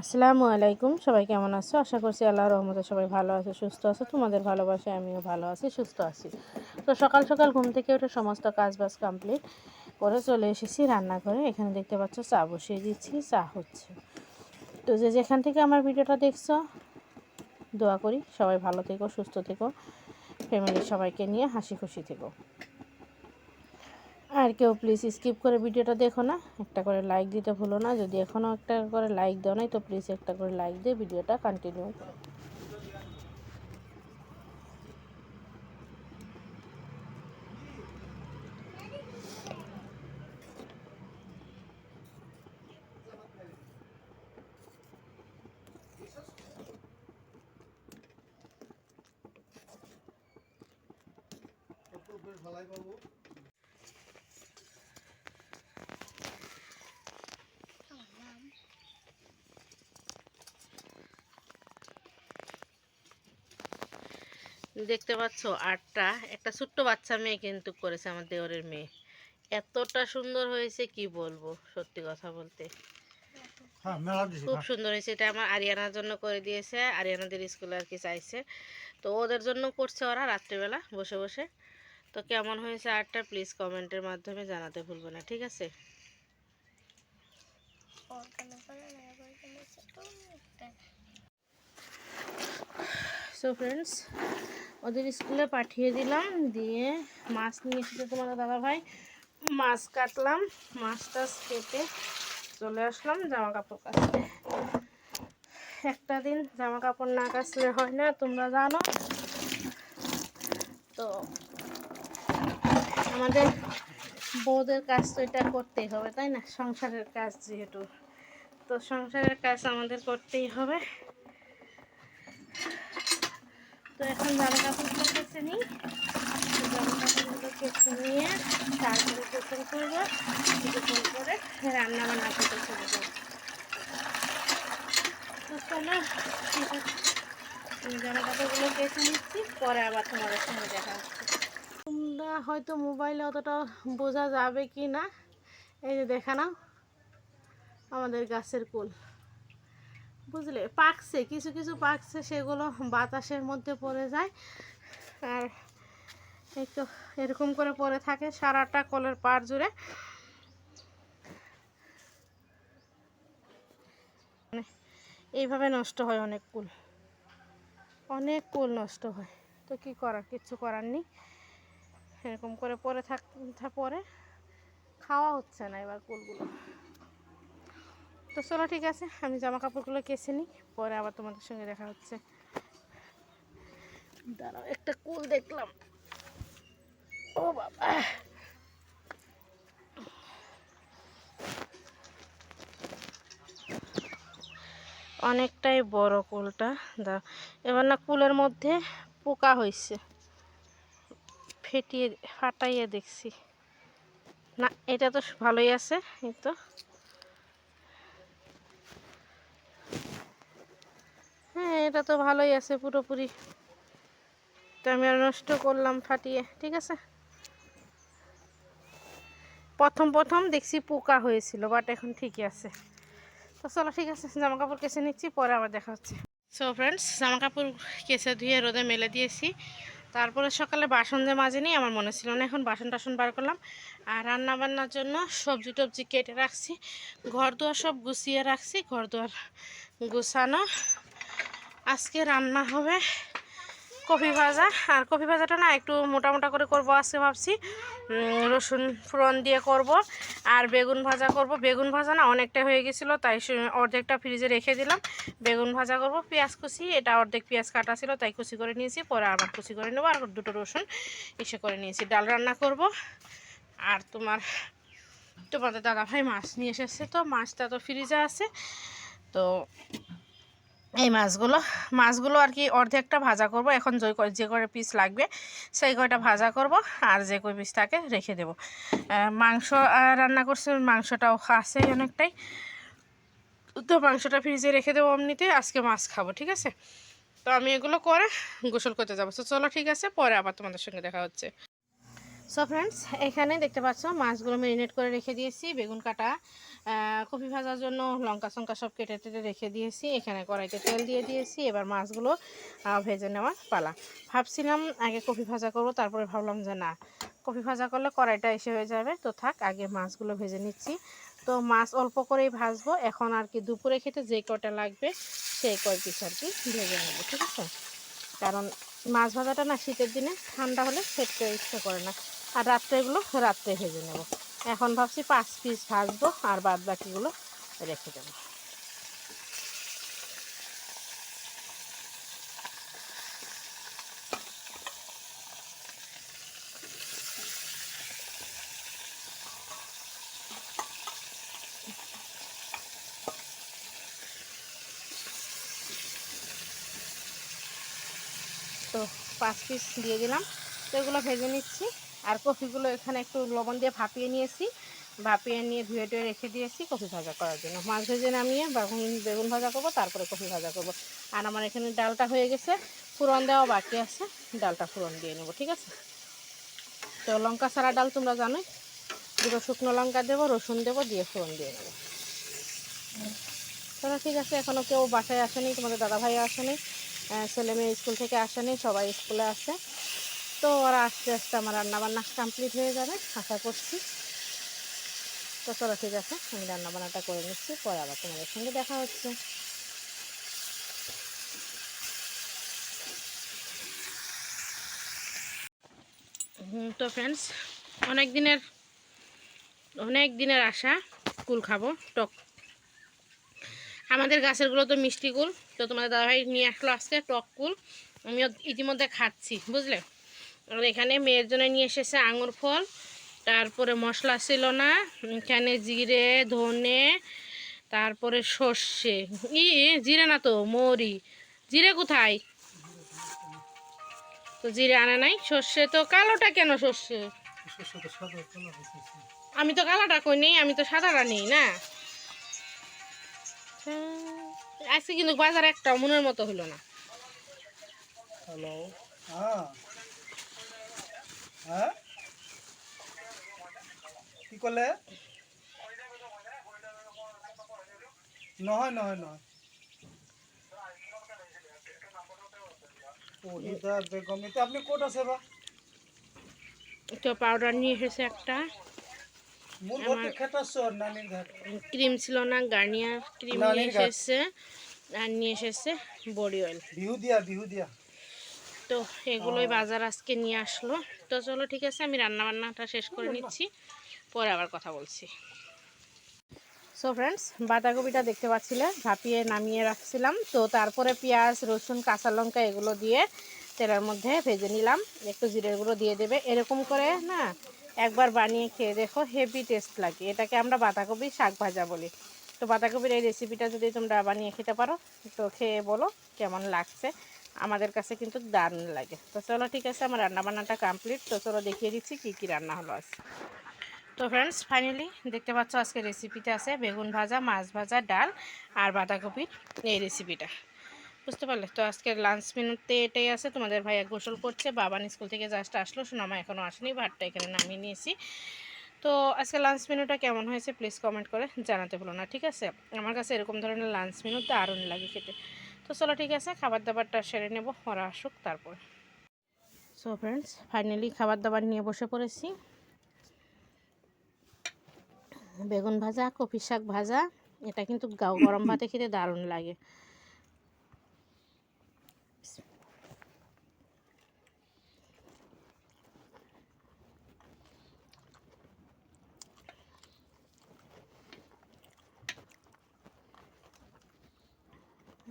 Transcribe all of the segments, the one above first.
আসসালামু আলাইকুম। সবাই কেমন আছো? আশা করছি আল্লাহ রহমতে সবাই ভালো আছে, সুস্থ আছে, তোমাদের ভালোবাসায় আমিও ভালো আছি, সুস্থ আছি। তো সকাল সকাল ঘুম থেকে উঠে সমস্ত কাজ বাজ কমপ্লিট করে চলে এসেছি রান্না করে এখানে দেখতে পাচ্ছ চা বসিয়ে দিচ্ছি, চা হচ্ছে। তো যে যেখান থেকে আমার ভিডিওটা দেখছ, দোয়া করি সবাই ভালো থেকো, সুস্থ থেকো ফ্যামিলির সবাইকে নিয়ে হাসি খুশি থেকো। আর কেউ প্লিজ স্কিপ করে ভিডিওটা দেখো না। একটা করে লাইক দিতে ভুলো না। যদি এখনও একটা করে লাইক দাও নাই, তো প্লিজ একটা করে লাইক দিয়ে ভিডিওটা কন্টিনিউ করো দেখতে পাচ্ছ আটটা একটা ছোট্ট বাচ্চা মেয়ে কিন্তু করেছে আমার দেওরের মেয়ে। এতটা সুন্দর হয়েছে কি বলব সত্যি কথা বলতে। হ্যাঁ খুব সুন্দর হয়েছে এটা আমার আরিয়ানার জন্য করে দিয়েছে। আরিয়ানাদের স্কুলে আর কি চাইছে। তো ওদের জন্য করছে ওরা রাত্রিবেলা বসে বসে। তো কেমন হয়েছে আর্টটা প্লিজ কমেন্টের মাধ্যমে জানাতে ভুলবো না ঠিক আছে? সো ফ্রেন্ডস ওদের স্কুলে পাঠিয়ে দিলাম, দিয়ে মাছ নিয়ে এসেছে তোমার দাদা ভাই মাছ কাটলাম মাছ টাছ কেটে চলে আসলাম জামা কাপড় কাচতে। একটা দিন জামা কাপড় না কাচলে হয় না, তোমরা জানো। তো আমাদের বউদের কাজ তো এটা করতেই হবে, তাই না? সংসারের কাজ যেহেতু। তো সংসারের কাজ আমাদের করতেই হবে। তো এখন জামা কাপড়গুলো কেচে নিই জামা কাপড়গুলো কেচে নিয়ে তারপরে গোসল করব। গোসল করে রান্না বান্না করতে চলে যাব তো কাপড়গুলো নিচ্ছি, পরে আবার তোমাদের তোমরা হয়তো মোবাইলে অতটা বোঝা যাবে কি না এই যে দেখা নাও, আমাদের গাছের কুল। বুঝলে, পাকছে, কিছু কিছু পাকছে, সেগুলো বাতাসের মধ্যে পড়ে যায়। আর এই তো এরকম করে পড়ে থাকে সারাটা কলের পাড় জুড়ে। মানে এইভাবে নষ্ট হয় অনেক কুল। অনেক কুল নষ্ট হয়। তো কি করার? কিচ্ছু করার নেই। এরকম করে পরে থাক পরে খাওয়া হচ্ছে না এবার কুলগুলো। তো চলো ঠিক আছে, আমি জামা কাপড়গুলো কেছে নিই, পরে আবার তোমাদের সঙ্গে দেখা হচ্ছে। দাঁড়াও, একটা কুল দেখলাম। ও বাবা। অনেকটাই বড় কুলটা দা এবার না কুলের মধ্যে পোকা হয়েছে ফেটিয়ে, ফাটাইয়ে দেখছি। না, এটা তো ভালোই আছে, এই হ্যাঁ এটা তো ভালোই আছে পুরোপুরি। তো আমি আর নষ্ট করলাম ফাটিয়ে, ঠিক আছে? প্রথম প্রথম দেখছি পোকা হয়েছিল বাট এখন ঠিকই আছে। তো চলো, ঠিক আছে জামা কাপড় কেসে নিচ্ছি, পরে আবার দেখা হচ্ছে। সো ফ্রেন্ডস জামা কাপড় কেসে ধুয়ে রোদে মেলে দিয়েছি। তারপরে সকালে বাসন যে মাঝে নিই, আমার মনে ছিল না, এখন বাসন টাসন বার করলাম। আর রান্না বান্নার জন্য সবজি টবজি কেটে রাখছি ঘর দুয়ার সব গুছিয়ে রাখছি ঘর দুয়ার গুছানো আজকে রান্না হবে কফি ভাজা। আর কফি ভাজাটা না একটু মোটা মোটা করে করব আজকে ভাবছি। রসুন ফোড়ন দিয়ে করব। আর বেগুন ভাজা করব। বেগুন ভাজা না অনেকটা হয়ে গেছিল, তাই অর্ধেকটা ফ্রিজে রেখে দিলাম। বেগুন ভাজা করব, পেঁয়াজ কুচি। এটা অর্ধেক পেঁয়াজ কাটা ছিল, তাই কুচি করে নিয়েছি। পরে আবার কুচি করে নেব। আর দুটো রসুন এসে করে নিয়েছি। ডাল রান্না করব। আর তোমার, তোমাদের দাদা ভাই মাছ নিয়ে এসেছে তো, মাছটা তো ফ্রিজে আছে। তো এই মাছগুলো মাছগুলো আর কি অর্ধেকটা ভাজা করব। এখন যে যে কয়টা পিস লাগবে, সেই কয়টা ভাজা করব আর যে কয় পিস থাকে রেখে দেব। মাংস রান্না করছে, মাংসটাও আছে অনেকটাই। তো মাংসটা ফ্রিজে রেখে দেবো এমনিতে আজকে মাছ খাব, ঠিক আছে? তো আমি এগুলো করে গোসল করতে যাব। তো চলো ঠিক আছে, পরে আবার তোমাদের সঙ্গে দেখা হচ্ছে। সো ফ্রেন্ডস এখানে দেখতে পাচ্ছ, মাছগুলো ম্যারিনেট করে রেখে দিয়েছি, বেগুন কাটা কফি ভাজার জন্য লঙ্কা চঙ্কা সব কেটে টেটে রেখে দিয়েছি, এখানে কড়াইতে তেল দিয়ে দিয়েছি, এবার মাছগুলো ভেজে নেওয়ার পালা। ভাবছিলাম আগে কফি ভাজা করব, তারপরে ভাবলাম যে না কফি ভাজা করলে কড়াইটা এসে হয়ে যাবে, তো থাক, আগে মাছগুলো ভেজে নিচ্ছি। তো মাছ অল্প করেই ভাজবো, এখন আর কি দুপুরে খেতে যে কটা লাগবে সেই কয় পিস আর কি ভেজে নেব, ঠিক আছে? কারণ মাছ ভাজাটা না শীতের দিনে ঠান্ডা হলে খেতে ইচ্ছে করে না। আর রাত্রে এগুলো রাত্রে ভেজে নেব। এখন ভাবছি পাঁচ পিস ভাজবো আর বাদ বাকিগুলো রেখে দেবো। তো পাঁচ পিস দিয়ে দিলাম। তো এগুলো ভেজে নিচ্ছি। আর কফিগুলো এখানে একটু লবণ দিয়ে ভাপিয়ে নিয়েছি। ভাপিয়ে নিয়ে ধুয়ে টুয়ে রেখে দিয়েছি কফি ভাজা করার জন্য। মাছ ভেজে নামিয়ে বেগুন বেগুন ভাজা করব, তারপরে কফি ভাজা করব। আর আমার এখানে ডালটা হয়ে গেছে ফুরন দেওয়া বাকি আছে। ডালটা ফুরন দিয়ে নেব, ঠিক আছে? তো লঙ্কা ছাড়া ডাল তোমরা জানোই। দুটো শুকনো লঙ্কা দেবো, রসুন দেবো, দিয়ে ফোড়ন দিয়ে নেব। চলো ঠিক আছে এখনও কেউ বাসায় আসেনি, তোমাদের দাদা ভাই আসেনি। ছেলে মেয়ে স্কুল থেকে আসেনি সবাই স্কুলে আছে তো ওরা আস্তে আস্তে আমার রান্নাবান্না কমপ্লিট হয়ে যাবে, আশা করছি। তো চলো, ঠিক আছে, আমি রান্নাবান্নাটা করে নিচ্ছি, পরে আবার তোমাদের সঙ্গে দেখা হচ্ছে। তো ফ্রেন্ডস অনেক দিনের অনেক দিনের আশা কুল খাব, টক আমাদের গাছেরগুলো তো মিষ্টি কুল। তো তোমাদের দাদাভাই নিয়ে আসলো আজকে টক কুল। আমিও ইতিমধ্যে খাচ্ছি বুঝলে? আর এখানে মেয়ের জন্য নিয়ে এসেছে আঙুর ফল। তারপরে মশলা ছিল না এখানে জিরে ধনে তারপরে সর্ষে। ই জিরে না তো মৌরি। জিরে কোথায়? তো জিরে আনে নাই। সর্ষে তো কালোটা কেন সর্ষে। আমি তো কালাটা কই নেই আমি তো সাদাটা নেই না? আজকে কিন্তু বাজার একটা মনের মতো হলো না। হ্যালো হ্যাঁ। হ্যাঁ? কি করলে? নহয় নহয় নহয়। বেগম এটা আপনি কোট আছে বা? তো পাউডার নিয়ে এসেছে একটা। ক্রিম ছিল না গার্নিয়ার ক্রিম নিয়ে এসেছে আর নিয়ে এসেছে বডি অয়েল তো এগুলোই বাজার আজকে নিয়ে আসলো। তো চলো ঠিক আছে আমি রান্না বান্নাটা শেষ করে নিচ্ছি পরে আবার কথা বলছি। সো ফ্রেন্ডস বাঁধাকপিটা দেখতে পাচ্ছিলে ভাপিয়ে নামিয়ে রাখছিলাম। তো তারপরে পেঁয়াজ রসুন কাঁচা লঙ্কা এগুলো দিয়ে তেলের মধ্যে ভেজে নিলাম। একটু জিরের গুঁড়ো দিয়ে দেবে। এরকম করে না একবার বানিয়ে খেয়ে দেখো হেভি টেস্ট লাগে। এটাকে আমরা বাঁধাকপি শাক ভাজা বলি। তো বাঁধাকপির এই রেসিপিটা যদি তোমরা বানিয়ে খেতে পারো, তো খেয়ে বলো কেমন লাগছে। আমাদের কাছে কিন্তু দারুণ লাগে। তো চলো ঠিক আছে, আমার রান্নাবান্নাটা কমপ্লিট তো চলো দেখিয়ে দিচ্ছি কী কী রান্না হলো আজকে তো ফ্রেন্ডস ফাইনালি দেখতে পাচ্ছ আজকে রেসিপিতে আছে বেগুন ভাজা, মাছ ভাজা, ডাল আর বাঁধাকপির এই রেসিপিটা বুঝতে পারলে। তো আজকে লাঞ্চ মেনুতে এটাই আছে। তোমাদের ভাইয়া গোসল করছে বাবান স্কুল থেকে জাস্ট আসলো সোনামা এখনও আসেনি, ভাতটা এখানে নামিয়ে নিয়েছি। তো আজকে লাঞ্চ মেনুটা কেমন হয়েছে প্লিজ কমেন্ট করে জানাতে ভুলো না, ঠিক আছে? আমার কাছে এরকম ধরনের লাঞ্চ মেনু দারুণ লাগে খেতে। তো চলো ঠিক আছে খাবার দাবারটা সেরে নেব, ওরা আসুক তারপর। সো ফ্রেন্ডস ফাইনালি খাবার দাবার নিয়ে বসে পড়েছি। বেগুন ভাজা, কপি শাক ভাজা, এটা কিন্তু গরম ভাতে খেতে দারুণ লাগে।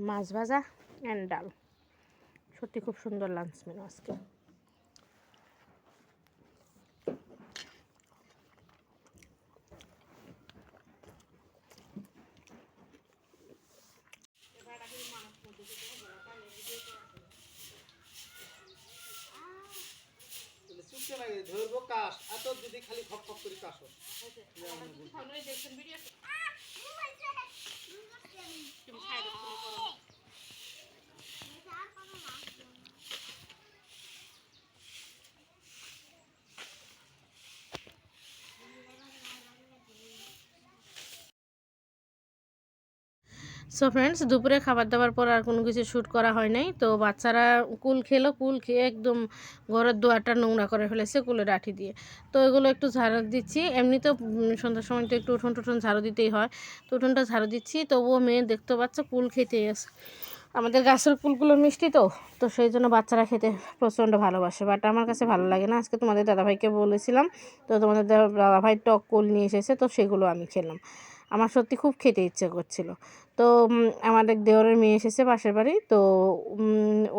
মাছ ভাজা অ্যান্ড ডাল সত্যি খুব সুন্দর লাঞ্চ মেনু আজকে ধরবো কাশ এত যদি খালি খপ খপ করে কাশ 좀차이가 크. সো ফ্রেন্ডস দুপুরে খাবার দাবার পর আর কোনো কিছু শ্যুট করা হয় নাই। তো বাচ্চারা কুল খেলো, কুল খেয়ে একদম ঘরের দুয়ারটা নোংরা করে ফেলেছে কুলে লাঠি দিয়ে। তো এগুলো একটু ঝাড়ু দিচ্ছি। এমনি তো সন্ধ্যার সময় তো একটু উঠোন টুঠোন ঝাড়ু দিতেই হয়। তো উঠোনটা ঝাড়ু দিচ্ছি। তবুও মেয়ে দেখতে পাচ্ছে কুল খেতেই আছে আমাদের গাছের কুলগুলো মিষ্টি তো। তো সেই জন্য বাচ্চারা খেতে প্রচণ্ড ভালোবাসে। বাট আমার কাছে ভালো লাগে না। আজকে তোমাদের দাদাভাইকে বলেছিলাম। তো তোমাদের দাদাভাই টক কুল নিয়ে এসেছে। তো সেগুলো আমি খেলাম। আমার সত্যি খুব খেতে ইচ্ছে করছিল। তো আমাদের দেওরের মেয়ে এসেছে পাশের বাড়ি, তো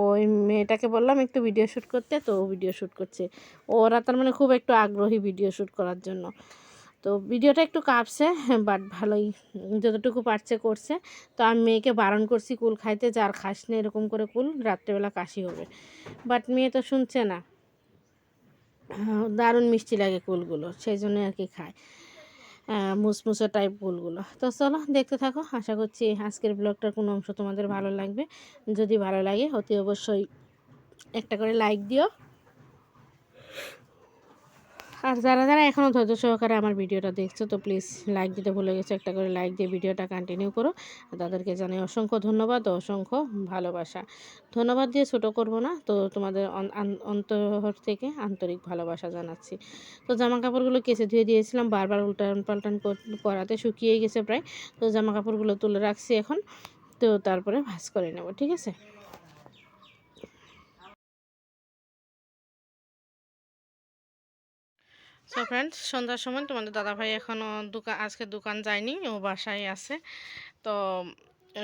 ওই মেয়েটাকে বললাম একটু ভিডিও শ্যুট করতে, তো ভিডিও শ্যুট করছে। ওরা তার মানে খুব একটু আগ্রহী ভিডিও শ্যুট করার জন্য। তো ভিডিওটা একটু কাঁপছে বাট ভালোই, যতটুকু পারছে করছে। তো আমি মেয়েকে বারণ করছি, কুল খাইতে যার খাস না এরকম করে কুল, রাত্রেবেলা কাশি হবে। বাট মেয়ে তো শুনছে না। দারুণ মিষ্টি লাগে কুলগুলো, সেই জন্য আর কি খায়। মুসমুসো টাইপ ভুলগুলো তো চলো, দেখতে থাকো। আশা করছি আজকের ব্লগটার কোনো অংশ তোমাদের ভালো লাগবে। যদি ভালো লাগে, অতি অবশ্যই একটা করে লাইক দিও। আর যারা যারা এখনও ধৈর্য সহকারে আমার ভিডিওটা দেখছ, তো প্লিজ লাইক দিতে ভুলে গেছো, একটা করে লাইক দিয়ে ভিডিওটা কন্টিনিউ করো। আর তাদেরকে জানাই অসংখ্য ধন্যবাদ অসংখ্য ভালোবাসা। ধন্যবাদ দিয়ে ছোট করব না, তো তোমাদের অন- অন্তর থেকে আন্তরিক ভালোবাসা জানাচ্ছি। তো জামা কাপড়গুলো কেচে ধুয়ে দিয়েছিলাম, বারবার উল্টান পাল্টান করাতে শুকিয়ে গেছে প্রায়। তো জামা কাপড়গুলো তুলে রাখছি এখন, তো তারপরে ভাঁজ করে নেব, ঠিক আছে? সো ফ্রেন্ডস সন্ধ্যার সময় তোমাদের দাদাভাই এখনও দোকান আজকে দোকান যায়নি, ও বাসায় আছে। তো,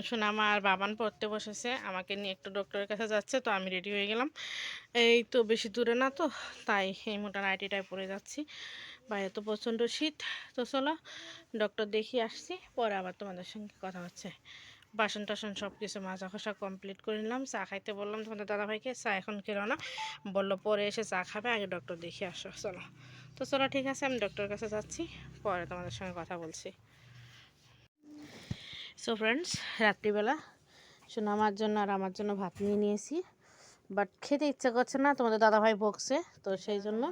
শোনা আমার বাবান পড়তে বসেছে, আমাকে নিয়ে একটু ডক্টরের কাছে যাচ্ছে, তো আমি রেডি হয়ে গেলাম। এই তো বেশি দূরে না তো, তাই এই মোটা নাইটিটাই পরে যাচ্ছি। বাইরে তো প্রচণ্ড শীত, তো চলো ডক্টর দেখিয়ে আসছি, পরে আবার তোমাদের সঙ্গে কথা হচ্ছে। বাসন টাসন সব কিছু মাজা খসা কমপ্লিট করে নিলাম, চা খাইতে বললাম তোমাদের দাদাভাইকে, চা এখন খেলো না। বলল পরে এসে চা খাবে, আগে ডক্টর দেখিয়ে আসো, চলো। তো চলো ঠিক আছে আমি ডক্টরের কাছে যাচ্ছি পরে তোমাদের সঙ্গে কথা বলছি। সো ফ্রেন্ডস রাত্রিবেলা শোনো আমার জন্য আর আমার জন্য ভাত নিয়ে নিয়েছি। বাট খেতে ইচ্ছা করছে না তোমাদের দাদাভাই বকছে তো সেই জন্য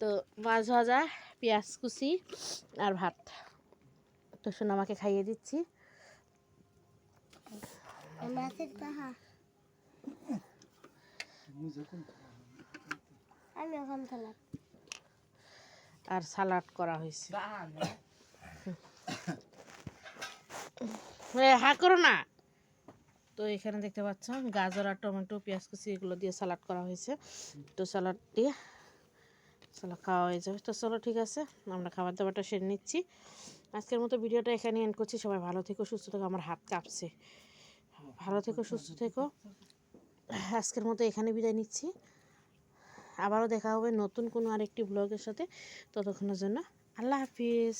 তো মাছ ভাজা পেঁয়াজ কুচি আর ভাত। তো শোনো আমাকে খাইয়ে দিচ্ছি। আমি এখন খেলাম আর সালাড করা হয়েছে। এ, হা করো না। তো এখানে দেখতে পাচ্ছ গাজর আর টমেটো পেঁয়াজ কুচি এগুলো দিয়ে সালাড করা হয়েছে। তো সালাড দিয়ে সালাড খাওয়া হয়ে যাবে। তো চলো ঠিক আছে আমরা খাবার দাবারটা সেরে নিচ্ছি। আজকের মতো ভিডিওটা এখানে এন্ড করছি। সবাই ভালো থেকো সুস্থ থেকো। আমার হাত কাঁপছে। ভালো থেকো সুস্থ থেকো। আজকের মতো এখানে বিদায় নিচ্ছি। আবারও দেখা হবে নতুন কোনো আরেকটি ব্লগের সাথে। ততক্ষণের জন্য আল্লাহ হাফিজ।